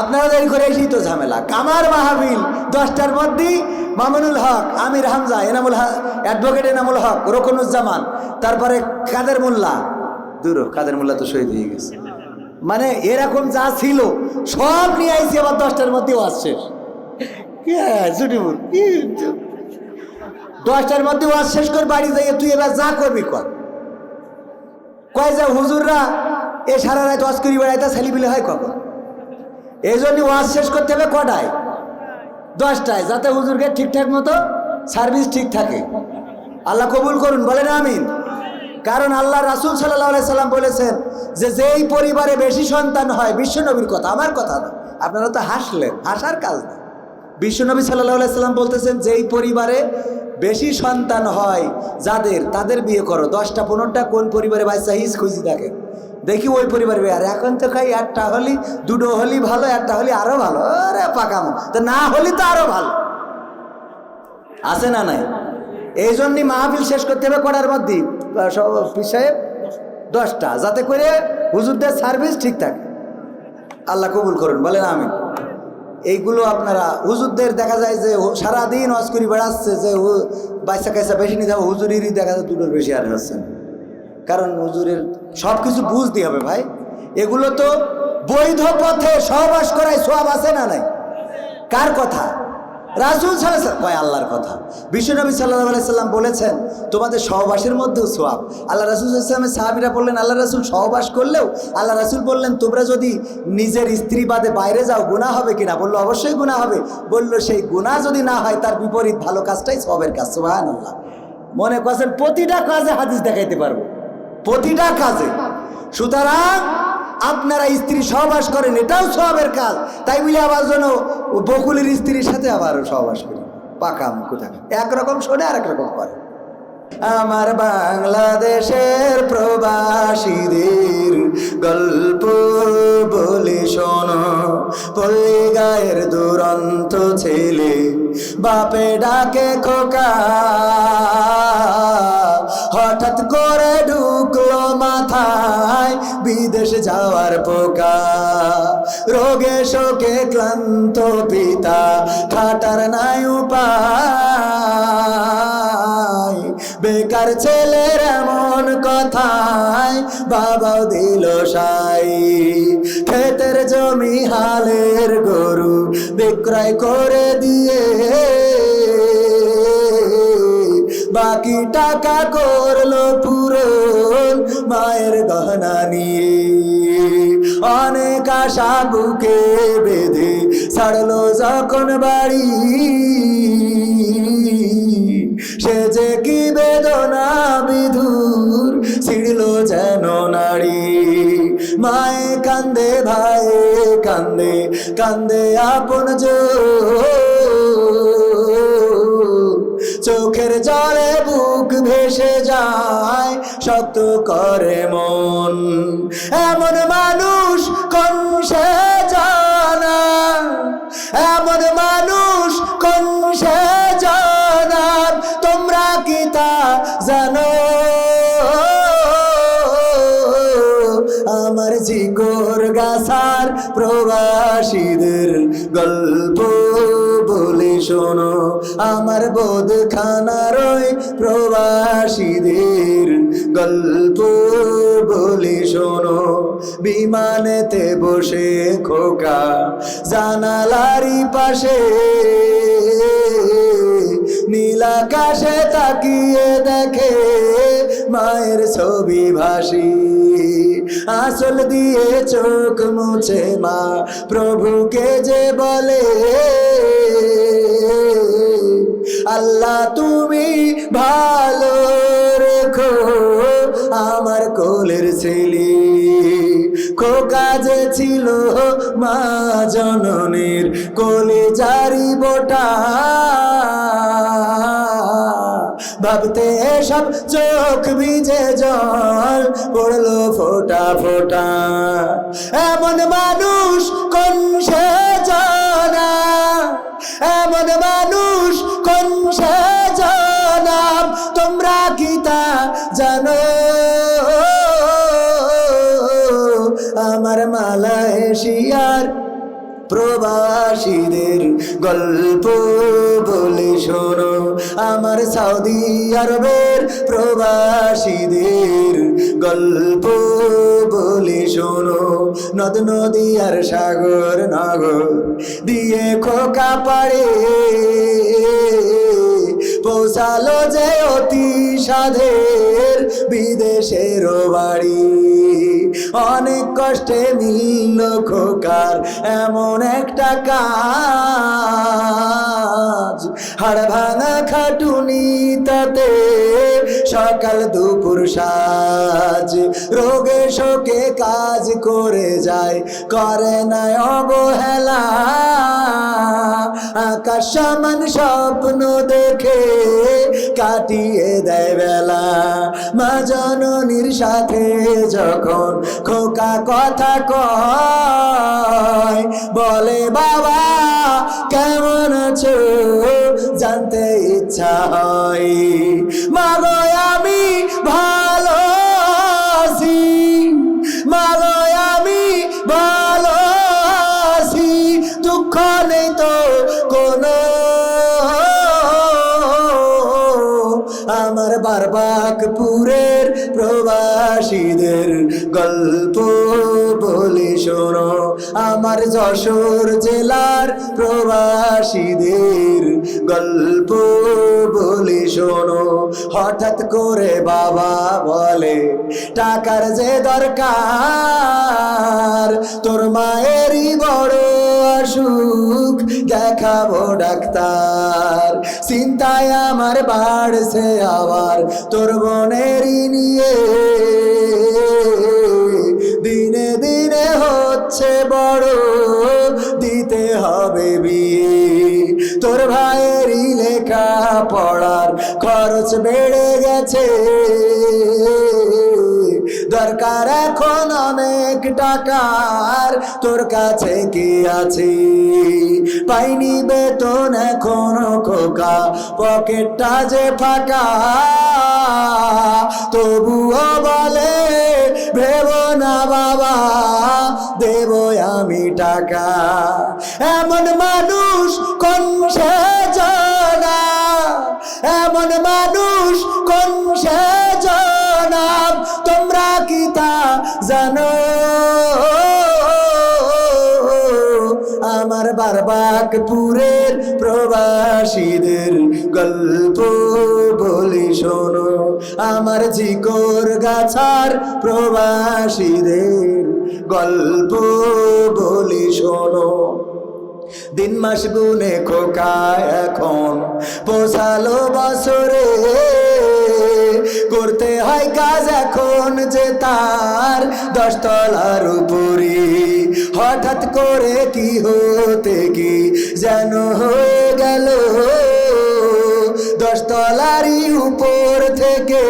আপনারা দেরি করে এসেই তো ঝামেলা। কামার মাহাবিল দশটার মধ্যেই মামুনুল হক আমির হামজা এনামুল হক অ্যাডভোকেট এনামুল হক রকনুজ্জামান তারপরে কাদের মোল্লা? দূর কাদের মোল্লা তো শহীদ হয়ে গেছে। মানে এরকম যা ছিল সব নিয়ে আইসি আবার দশটার মধ্যেও আসছে দশটার মধ্যে ওয়াজ শেষ করে বাড়ি যাইয়ে তুই এবার যা করবি কর। কয় যে হুজুররা এ সারা রাত ওয়াজ করি বেড়াইতে ছেলিবিলি হয় কখন? এই জন্য ওয়াজ শেষ করতে হবে কটায়? দশটায়, যাতে হুজুরকে ঠিকঠাক মতো সার্ভিস ঠিক থাকে। আল্লাহ কবুল করুন, বলেন আমিন। কারণ আল্লাহ রাসুল সাল্লাহ সাল্লাম বলেছেন যে, যেই পরিবারে বেশি সন্তান হয়, বিশ্বনবীর কথা, আমার কথা না। আপনারা তো হাসলেন, হাসার কাজ না। বিশ্বনবী সাল্লাহ সাল্লাম বলতেছেন, যেই পরিবারে বেশি সন্তান হয়, যাদের, তাদের বিয়ে করো। দশটা, পনেরোটা, কোন পরিবারে বাচ্চা হিস খুঁজি দেখেন দেখি ওই পরিবার আর এখন তো খাই একটা হলি, দুটো হলি ভালো, একটা হলি আরও ভালো। আরে পাকামো। তো না হলি তো আরও ভালো। আছে না নাই? এই জন্যই মাহফিল শেষ করতে হবে করার মধ্যে। সাহেব, দশটা, যাতে করে হুজুরদের সার্ভিস ঠিক থাকে। আল্লাহ কবুল করুন, বলেন আমি এইগুলো আপনারা, হুজুরদের দেখা যায় যে সারাদিন অজ করি, বেড়াচ্ছে, যে বাচ্চা কাচ্চা বেশি নিতে হবে, হুজুরেরই দেখা যায় দুটোর বেশি আর হচ্ছে না। কারণ হুজুরের সব কিছু বুঝতে হবে ভাই। এগুলো তো বৈধ পথে সহবাস করায় সব আছে না নাই? কার কথা? রাসুল সাল্লাহ কয় আল্লাহর কথা। বিশ্বনবী সাল্লাহ আলাইসাল্লাম বলেছেন, তোমাদের সহবাসের মধ্যেও সোয়াব। আল্লাহ রাসুল ইসলামের সাহাবিরা বললেন আল্লাহ রাসুল সহবাস করলেও আল্লাহ রাসুল বললেন, তোমরা যদি নিজের স্ত্রী বাদে বাইরে যাও গুণা হবে কিনা? বলল, অবশ্যই গুণা হবে। বলল, সেই গুণা যদি না হয়, তার বিপরীত ভালো কাজটাই সবের কাজ। সোহান আল্লাহ মনে করছেন, প্রতিটা কাজে হাদিস দেখাইতে পারব। প্রতিটা কাজে। সুতরাং আপনারা স্ত্রী সহবাস করেন, এটাও সবের কাজ। তাই বলে আবার যেন বকুলের স্ত্রীর সাথে আবার সহবাস করি। পাকা কোথা একরকম শোনে আর রকম করে। আমার বাংলাদেশের প্রবাসীদের গল্প বলে শোনো। পল্লী গায়ের দুরন্ত ছেলে, বাপে ডাকে খোকা। বিদেশ যাওয়ার পোকা। রোগে শোকে ক্লান্ত পিতা, খাটার নাই উপায়। বেকার ছেলের এমন কথায় বাবাও দিল সাই। ক্ষেতের জমি, হালের গরু বিক্রয় করে দিয়ে বাকি টাকা করল পূরণ মায়ের গহনা নিয়ে। অনেক আশা বুকে বেঁধে ছাড়লো যখন বাড়ি। সে যে কি বেদনা বিধুর ছিড়ল যেন নারী মায়ে কান্দে ভাই কান্দে কান্দে আপন চোখের জলে বুক ভেসে যায়, শক্ত করে মন। এমন মানুষ কোন সে জানা? এমন মানুষ কোন সে জানা? তোমরা কি তা জানো? আমার জিগর গাছার প্রবাসীদের গল্প। শোনো, আমার বোধ খানার ওই প্রবাসীদের গল্প বলি শোনো। বিমানেতে বসে খোকা জানালারি পাশে নীলাকাশে তাকিয়ে দেখে মায়ের ছবি ভাসি। আসল দিয়ে চোখ মুছে মা, প্রভুকে যে বলে, আল্লাহ, তুমি ভালো রেখো আমার কোলের ছেলে। খোকা যে ছিল মা জননীর কোলে জারি বোটা। ভাবতে সব চোখ ভিজে জল পড়ল ফোটা ফোটা। এমন মানুষ কোন সে জানা? এমন মানুষ কোন সে জানা? তোমরা কি তা জানো? আমার মালা এশিয়ার প্রবাসীদের গল্প বলে শোনো। আমার সৌদি আরবের প্রবাসীদের গল্প বলি শোনো। নদ, নদী আর সাগর, নগর দিয়ে খোকা পাড়ে। পৌঁছালো যে অতি সাধের বিদেশের বাড়ি। অনেক কষ্টে মিলল খোকার এমন একটা কাজ। হাড় ভাঙা খাটুনি তাতে সকাল দুপুর সাজ। রোগে শোকে কাজ করে যায়, করে না অবহেলা। আকাশ সমান স্বপ্ন দেখে কাটিয়ে দেয় বেলা। মা জননীর সাথে যখন খোকা কথা কয়, বলে, বাবা, কেমন আছো? জানতে ইচ্ছা হয়। মাগো বারবাকপুরের প্রবাসীদের গল্প বলে শোনো। আমার যশোর জেলার প্রবাসীদের গল্প বলে শোনো। হঠাৎ করে বাবা বলে, টাকার যে দরকার, তোর অসুখ দেখাবো ডাক্তার। চিন্তায় আমার বাড়ছে আবার তোর বোনেরই নিয়ে। দিনে দিনে হচ্ছে বড়, দিতে হবে বিয়ে। তোর ভাইয়েরই লেখা পড়ার খরচ বেড়ে গেছে। দরকার এখন অনেক টাকার। তোর কাছে কি আছে? পাইনি বেতন এখনও খোকা, পকেটটা যে ফাঁকা। তবুও বলে, ভেব না বাবা, দেব আমি টাকা। এমন মানুষ কোন সে জানা? এমন মানুষ জানো, আমার বারবাকপুরের প্রবাসীদের গল্প বলি শোনো। আমার জিকর গাছার প্রবাসীদের গল্প বলি শোনো। দিন মাস গুনে খোকা এখন পোষালো বছরে। করতে হয় কাজ এখন যে তার দশতলার উপরে। হঠাৎ করে কি হতে কি যেন হয়ে গেল। দশতলারই উপর থেকে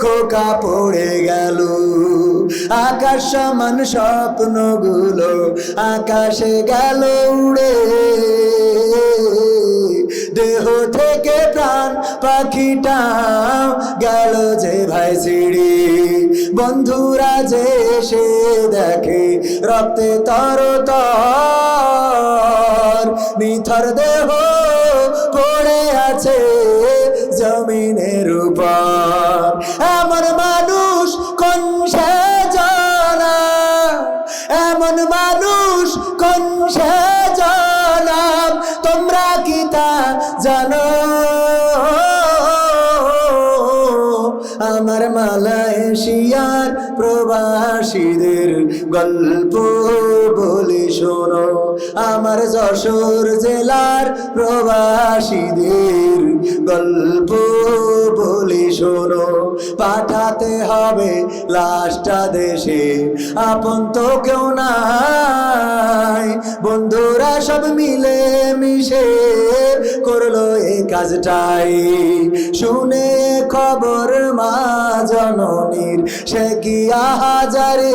খোকা পড়ে গেল। আকাশ সমান স্বপ্নগুলো আকাশে গেল উড়ে। দেহ থেকে প্রাণ পাখিটা গেল যে ভাই সিঁড়ি। বন্ধুরা যে এসে দেখে রক্তে তর তর নিথর দেহ আমার মালয়েশিয়ার প্রবাসীদের গল্প বলে শোনো। আমার যশোর জেলার প্রবাসীদের গল্প বলে শোনো। পাঠাতে হবে লাশটা দেশে। আপন তো কেউ নাই। বন্ধুরা সব মিলে মিশে করল এই কাজটাই। শুনে খবর মা জননীর, সে কি আহাজারে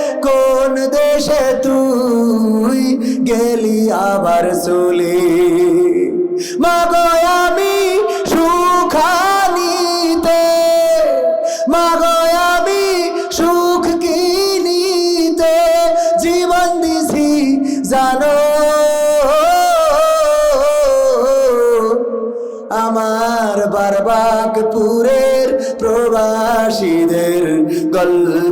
কোন দেশে তুই গেলি আবার চলে? মাগো, আমি সুখানিতে। মাগো, আমি সুখ কিনিতে। জীবন দিছি, জানো। আমার বারবাকপুরের প্রবাসীদের গল্প